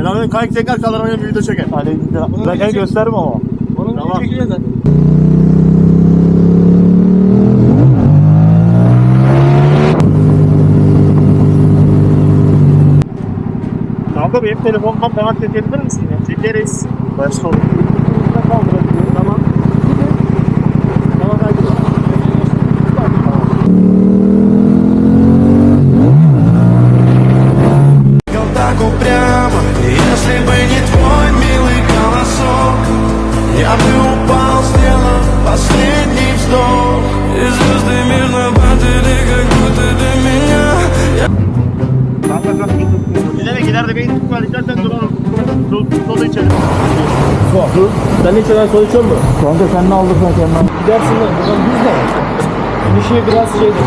Selamünaleyküm. Kayık tekrar kalır benim video çeker. Hadi Plakayı gösteririm ama. Onun Tamam. tamam. çekiliyor zaten. Kanka benim telefonumdan bana çekebilir misin ya? Çekeriz. Başka olur. Tamam так упрямо И Если бы не твой милый голосок Я бы упал, сделав последний вздох И звезды мирно падали, как будто до меня Kanka sen dur. Giderek gider de beyin tutma. İstersen duralım. Dur, soda içelim. Dur. Sen hiç öyle soru içiyor musun? Kanka sen ne aldırsan kendin. Gidersin lan. Buradan düz de. İnişi biraz şeydir.